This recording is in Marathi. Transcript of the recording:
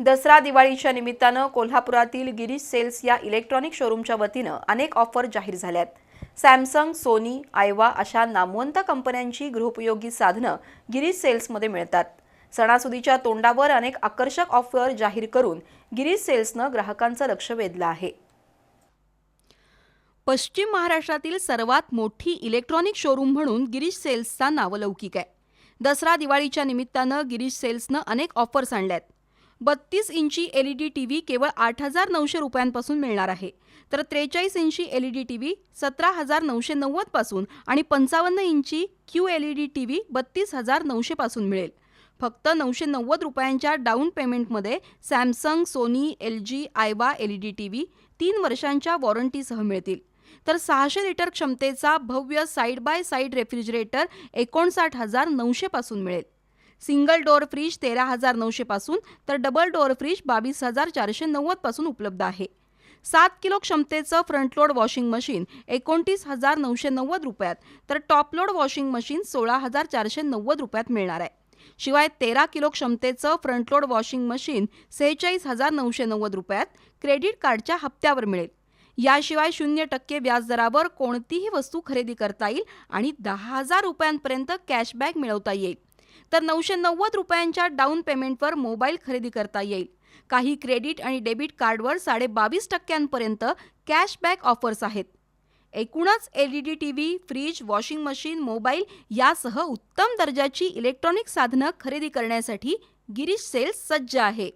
दसरा दिवाळीच्या निमित्तानं कोल्हापुरातील गिरीश सेल्स या इलेक्ट्रॉनिक शोरूमच्या वतीनं अनेक ऑफर जाहीर झाल्यात. सॅमसंग सोनी आयवा अशा नामवंत कंपन्यांची गृहोपयोगी साधनं गिरीश सेल्समध्ये मिळतात. सणासुदीच्या तोंडावर अनेक आकर्षक ऑफर जाहीर करून गिरीश सेल्सनं ग्राहकांचं लक्ष वेधलं आहे. पश्चिम महाराष्ट्रातील सर्वात मोठी इलेक्ट्रॉनिक शोरूम म्हणून गिरीश सेल्सचा नावलौकिक आहे. दसरा दिवाळीच्या निमित्तानं गिरीश सेल्सनं अनेक ऑफर्स आणल्यात. बत्तीस इंची L E D T V केवळ आठ हजार नऊशे रुपयांपासून मिळणार आहे. तर त्रेचाळीस इंची L E D T V सतरा हजार नऊशे नव्वदपासून आणि पंचावन्न इंची Q L E D T V बत्तीस हजार नऊशेपासून मिळेल. फक्त नऊशे नव्वद रुपयांच्या डाऊन पेमेंटमध्ये Samsung Sony L G Aiwa L E D T V तीन वर्षांच्या वॉरंटीसह मिळतील. तर सहाशे लिटर क्षमतेचा भव्य साईड बाय साईड रेफ्रिजरेटर एकोणसाठ हजार नऊशेपासून मिळेल. सिंगल डोअर फ्रीज तेरा हजार नऊशेपासून तर डबल डोअर फ्रीज बावीस हजार चारशे नव्वदपासून उपलब्ध आहे. सात किलो क्षमतेचं फ्रंट लोड वॉशिंग मशीन एकोणतीस हजार नऊशे नव्वद रुपयात तर टॉप लोड वॉशिंग मशीन सोळा हजार चारशे नव्वद रुपयात मिळणार आहे. शिवाय तेरा किलो क्षमतेचं फ्रंट लोड वॉशिंग मशीन सेहेचाळीस हजार नऊशे नव्वद रुपयात क्रेडिट कार्डच्या हप्त्यावर मिळेल. याशिवाय शून्य टक्के व्याजदरावर कोणतीही वस्तू खरेदी करता येईल आणि दहा हजार रुपयांपर्यंत कॅशबॅक मिळवता येईल. तर नऊशे नव्वद रुपयांच्या डाऊन पेमेंटवर मोबाईल खरेदी करता येईल. काही क्रेडिट आणि डेबिट कार्डवर साडे बावीस टक्क्यांपर्यंत कॅशबॅक ऑफर्स आहेत. एकूणच L E D T V fridge washing machine mobile यासह उत्तम दर्जाची इलेक्ट्रॉनिक साधनं खरेदी करण्यासाठी गिरीश सेल्स सज्ज आहे.